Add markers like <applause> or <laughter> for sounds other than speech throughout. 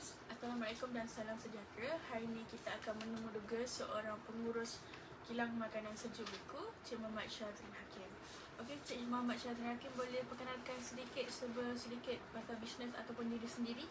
Assalamualaikum dan salam sejahtera. Hari ini kita akan menemu seorang pengurus kilang makanan sejuk buku, Cik Muhammad Syazrin Hakim. Okey, Cik Muhammad Syazrin Hakim boleh perkenalkan sedikit seber sedikit pasal bisnes ataupun diri sendiri?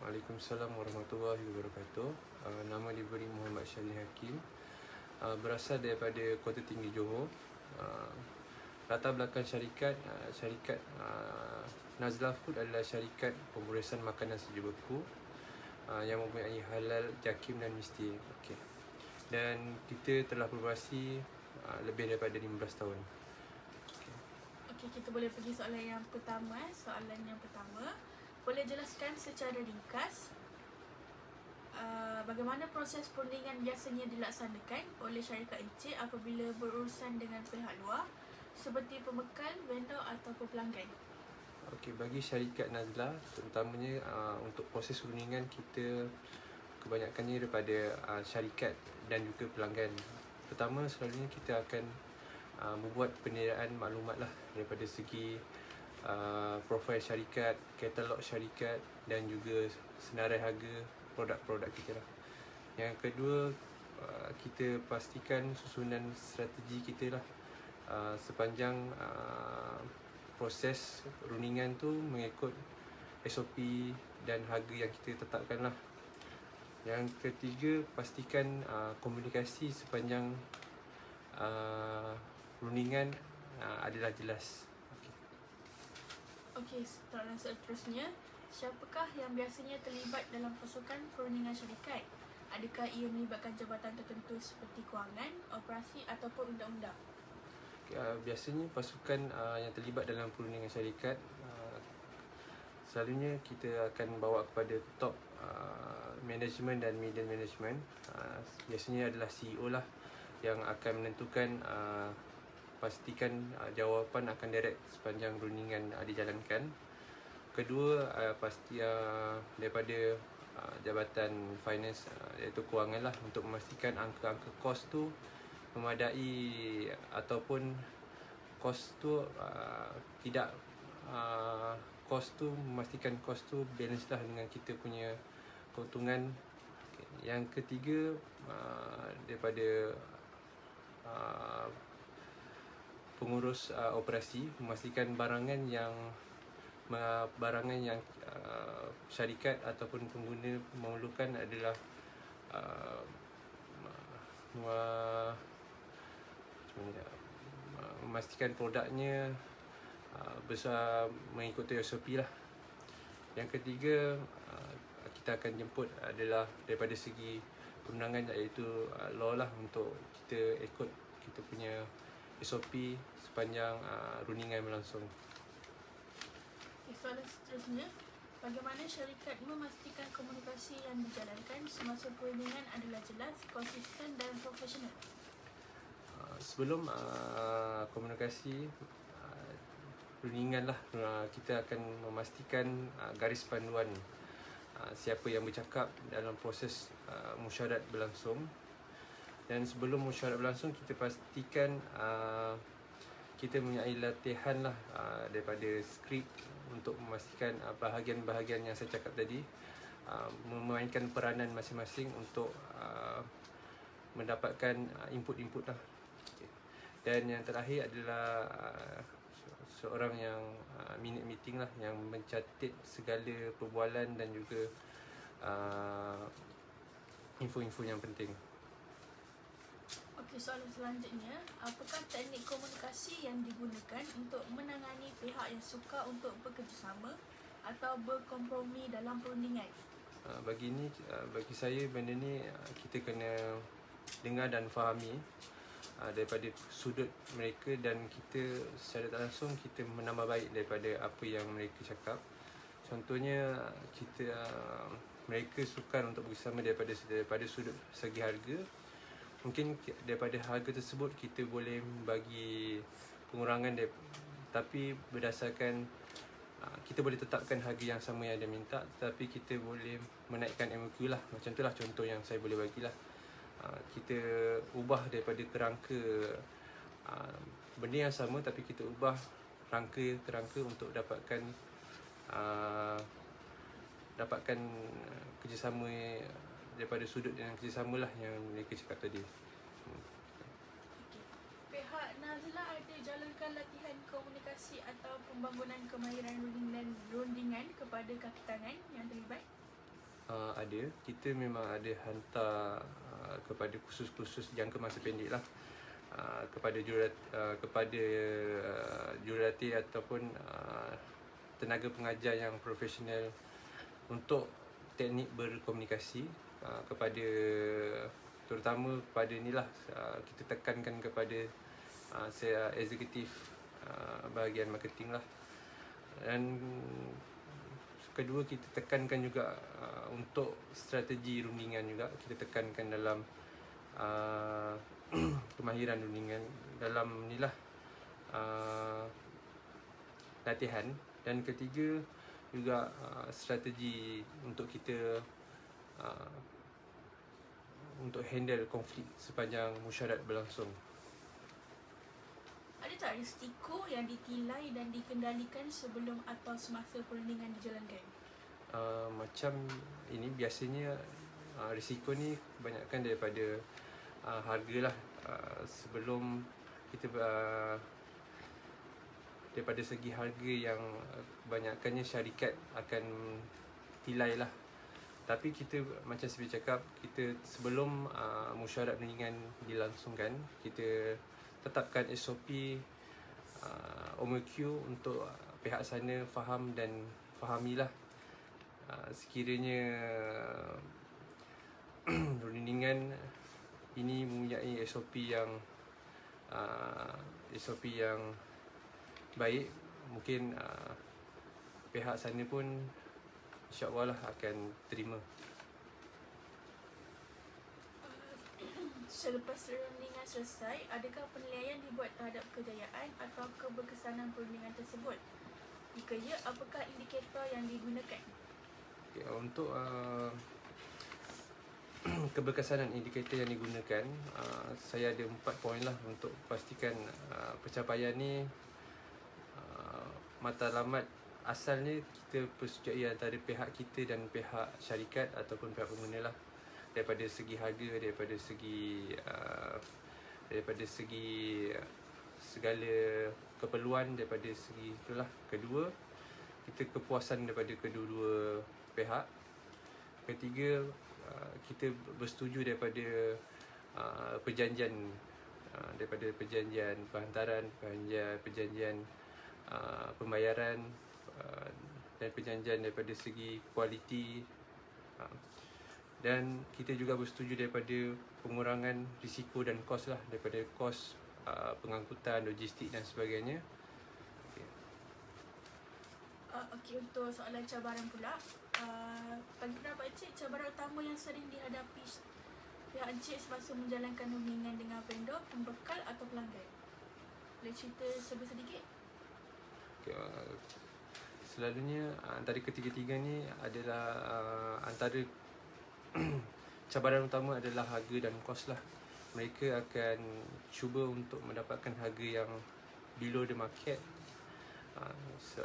Waalaikumsalam warahmatullahi wabarakatuh. Uh, nama diberi Muhammad Syazrin Hakim. Uh, berasal daripada Kota Tinggi Johor. Uh, latar belakang syarikat uh, syarikat uh, Nazla Food adalah syarikat pengurusan makanan sejuk beku uh, yang mempunyai halal, jakim dan misti. Okey. Dan kita telah beroperasi uh, lebih daripada 15 tahun. Okey. Okey, kita boleh pergi soalan yang pertama. Eh. Soalan yang pertama, boleh jelaskan secara ringkas uh, bagaimana proses perundingan biasanya dilaksanakan oleh syarikat Encik apabila berurusan dengan pihak luar seperti pembekal, vendor ataupun pelanggan? Okey, bagi syarikat Nazla, terutamanya uh, untuk proses rundingan kita kebanyakannya daripada uh, syarikat dan juga pelanggan. Pertama, selalunya kita akan uh, membuat penilaian maklumat lah daripada segi uh, profil syarikat, katalog syarikat dan juga senarai harga produk-produk kita lah. Yang kedua, uh, kita pastikan susunan strategi kita lah uh, sepanjang uh, proses rundingan tu mengikut SOP dan harga yang kita tetapkan lah. Yang ketiga, pastikan uh, komunikasi sepanjang uh, rundingan uh, adalah jelas. Okey, soalan seterusnya. Siapakah yang biasanya terlibat dalam pasukan perundingan syarikat? Adakah ia melibatkan jabatan tertentu seperti kewangan, operasi ataupun undang-undang? Uh, biasanya pasukan uh, yang terlibat dalam perundingan syarikat uh, selalunya kita akan bawa kepada top uh, management dan middle management. Uh, biasanya adalah CEO lah yang akan menentukan uh, pastikan uh, jawapan akan direct sepanjang rundingan uh, dijalankan. Kedua uh, pasti uh, daripada uh, jabatan finance uh, iaitu kewangan lah untuk memastikan angka-angka kos tu memadai ataupun kos tu uh, tidak uh, kos tu memastikan kos tu balance lah dengan kita punya keuntungan. Yang ketiga uh, daripada uh, pengurus uh, operasi memastikan barangan yang uh, barangan yang uh, syarikat ataupun pengguna memerlukan adalah uh, uh, memastikan produknya uh, besar mengikuti SOP lah. Yang ketiga uh, kita akan jemput adalah daripada segi perundangan iaitu uh, law lah untuk kita ikut kita punya SOP sepanjang rundingan berlangsung. Soalan seterusnya, bagaimana syarikat memastikan komunikasi yang dijalankan semasa perundingan adalah jelas, konsisten dan profesional? Sebelum uh, komunikasi uh, rundingan lah uh, kita akan memastikan uh, garis panduan uh, siapa yang bercakap dalam proses uh, musyawarat berlangsung. Dan sebelum musyawarat berlangsung kita pastikan uh, kita mempunyai latihan lah uh, daripada skrip untuk memastikan uh, bahagian-bahagian yang saya cakap tadi uh, memainkan peranan masing-masing untuk uh, mendapatkan uh, input-input lah dan yang terakhir adalah uh, seorang yang uh, minute meeting lah yang mencatat segala perbualan dan juga uh, info-info yang penting. Okey, soalan selanjutnya, apakah teknik komunikasi yang digunakan untuk menangani pihak yang suka untuk bekerjasama atau berkompromi dalam perundingan? Uh, bagi ini, uh, bagi saya benda ni uh, kita kena dengar dan fahami uh, daripada sudut mereka dan kita secara tak langsung kita menambah baik daripada apa yang mereka cakap. Contohnya kita uh, mereka suka untuk bersama daripada daripada sudut segi harga. Mungkin daripada harga tersebut kita boleh bagi pengurangan dia, tapi berdasarkan uh, kita boleh tetapkan harga yang sama yang dia minta tapi kita boleh menaikkan MOQ lah macam tu lah contoh yang saya boleh bagilah Ah, kita ubah daripada kerangka uh, benda yang sama tapi kita ubah rangka kerangka untuk dapatkan uh, dapatkan kerjasama daripada sudut yang kerjasama lah yang mereka cakap tadi. Okey. Pihak Nazla ada jalankan latihan komunikasi atau pembangunan kemahiran rundingan, rundingan kepada kaki tangan yang terlibat? Uh, ada, kita memang ada hantar uh, kepada kursus-kursus jangka masa pendek lah. Uh, kepada jurat uh, kepada uh, jurati ataupun uh, tenaga pengajar yang profesional untuk teknik berkomunikasi uh, kepada terutama kepada inilah uh, kita tekankan kepada uh, saya eksekutif uh, bahagian marketing lah. Dan kedua kita tekankan juga uh, untuk strategi rundingan juga. Kita tekankan dalam uh, <clears throat> kemahiran rundingan. Dalam inilah uh, latihan. Dan ketiga juga uh, strategi untuk kita uh, untuk handle konflik sepanjang mesyuarat berlangsung. Tak risiko yang ditilai dan dikendalikan sebelum atau semasa perundingan dijalankan? Uh, macam ini biasanya uh, risiko ni kebanyakan daripada uh, harga lah uh, sebelum kita uh, daripada segi harga yang kebanyakannya syarikat akan tilai lah tapi kita macam saya cakap kita sebelum uh, mesyuarat perundingan dilangsungkan kita tetapkan SOP uh, OMQ untuk uh, pihak sana faham dan fahamilah. Uh, sekiranya <clears throat> perundingan ini mempunyai SOP yang uh, SOP yang baik mungkin uh, pihak sana pun insyaAllah lah akan terima Selepas perundingan selesai, adakah penilaian dibuat terhadap kejayaan atau keberkesanan perundingan tersebut? Jika ya, apakah indikator yang digunakan? okay, Untuk uh, <clears throat> keberkesanan indikator yang digunakan uh, Saya ada empat poin lah untuk pastikan uh, pencapaian ni uh, Matlamat asalnya kita persetujui antara pihak kita dan pihak syarikat ataupun pihak pengguna lah daripada segi harga daripada segi uh, daripada segi segala keperluan daripada segi itulah kedua kita kepuasan daripada kedua-dua pihak. Ketiga uh, kita bersetuju daripada uh, perjanjian uh, daripada perjanjian penghantaran perjanjian perjanjian uh, pembayaran uh, dan perjanjian daripada segi kualiti. Uh, dan kita juga bersetuju daripada pengurangan risiko dan kos lah daripada kos uh, pengangkutan, logistik dan sebagainya. Okay. Uh, Okey, untuk soalan cabaran pula. Uh, bagi pendapat Encik, cabaran utama yang sering dihadapi pihak Encik semasa menjalankan rundingan dengan vendor, pembekal atau pelanggan? Boleh cerita sedikit? Okay, uh, selalunya uh, antara ketiga-tiga ni adalah uh, antara <clears throat> cabaran utama adalah harga dan kos lah. Mereka akan cuba untuk mendapatkan harga yang below the market. Uh, so,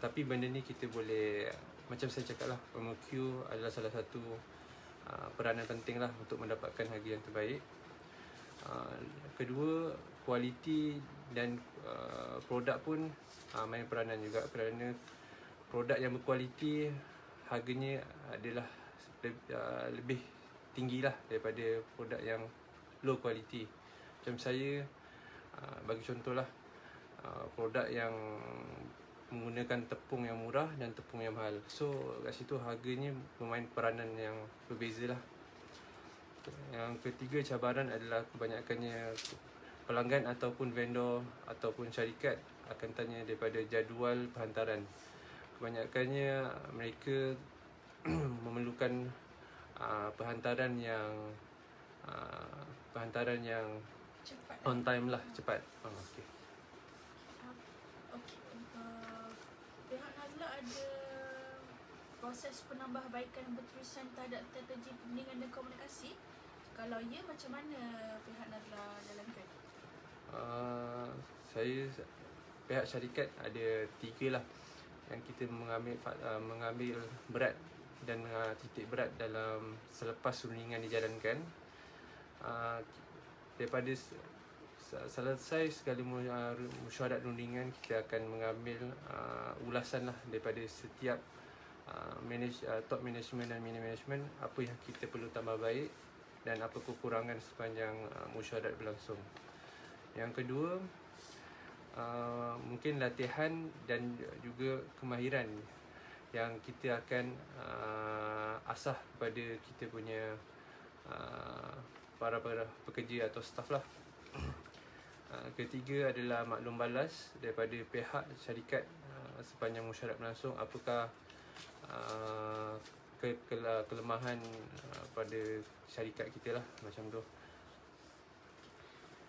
tapi benda ni kita boleh macam saya cakap lah MOQ adalah salah satu uh, peranan penting lah untuk mendapatkan harga yang terbaik. Uh, kedua kualiti dan uh, produk pun uh, main peranan juga kerana produk yang berkualiti harganya adalah uh, lebih tinggi lah daripada produk yang low quality. Macam saya uh, bagi contoh lah uh, produk yang menggunakan tepung yang murah dan tepung yang mahal. So kat situ harganya bermain peranan yang berbeza lah. Yang ketiga cabaran adalah kebanyakannya pelanggan ataupun vendor ataupun syarikat akan tanya daripada jadual penghantaran. Kebanyakannya mereka <clears throat> memerlukan uh, perhantaran yang uh, perhantaran yang Cepat. on time lah cepat. Oh, okay. Okey. Uh, pihak Nazla ada proses penambahbaikan berterusan terhadap strategi perundingan dan komunikasi? Kalau ya, macam mana pihak Nazla jalankan? Uh, saya pihak syarikat ada tiga lah yang kita mengambil uh, mengambil berat dan uh, titik berat dalam selepas rundingan dijalankan. Uh, daripada selesai segala mu- uh, mesyuarat rundingan kita akan mengambil uh, ulasan lah daripada setiap uh, manage, uh, top management dan mini management apa yang kita perlu tambah baik dan apa kekurangan sepanjang uh, mesyuarat berlangsung. Yang kedua uh, mungkin latihan dan juga kemahiran yang kita akan uh, asah kepada kita punya uh, para para pekerja atau staff lah. Uh, ketiga adalah maklum balas daripada pihak syarikat uh, sepanjang mesyuarat berlangsung apakah uh, ke, ke, kelemahan uh, pada syarikat kita lah macam tu.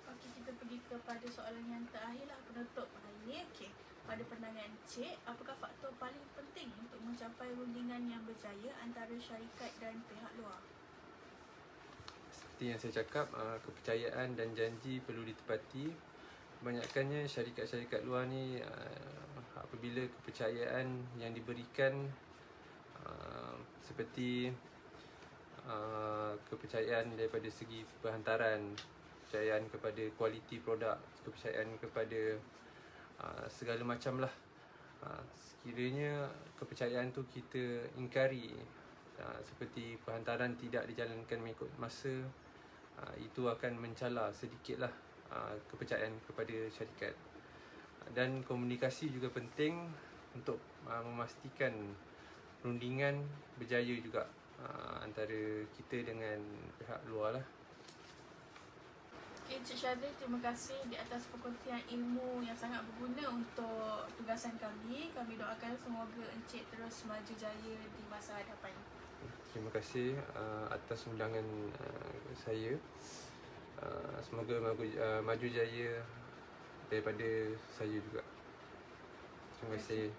Okey, kita pergi kepada soalan yang terakhir lah penutup hari ni. Okey, pada pandangan Cik, apakah faktor paling penting untuk mencapai rundingan yang berjaya antara syarikat dan pihak luar? Seperti yang saya cakap, uh, kepercayaan dan janji perlu ditepati. Kebanyakannya syarikat-syarikat luar ni uh, apabila kepercayaan yang diberikan uh, seperti kepercayaan daripada segi perhantaran, kepercayaan kepada kualiti produk, kepercayaan kepada uh, segala macam lah. Uh, sekiranya kepercayaan tu kita ingkari uh, seperti perhantaran tidak dijalankan mengikut masa itu akan mencala sedikitlah uh, kepercayaan kepada syarikat dan komunikasi juga penting untuk memastikan rundingan berjaya juga antara kita dengan pihak luar lah Okay, Cik Syazri, terima kasih di atas perkongsian ilmu yang sangat berguna untuk tugasan kami. Kami doakan semoga Encik terus maju jaya di masa hadapan. Terima kasih uh, atas undangan uh, saya. Uh, semoga maju, uh, maju jaya daripada saya juga. Terima kasih.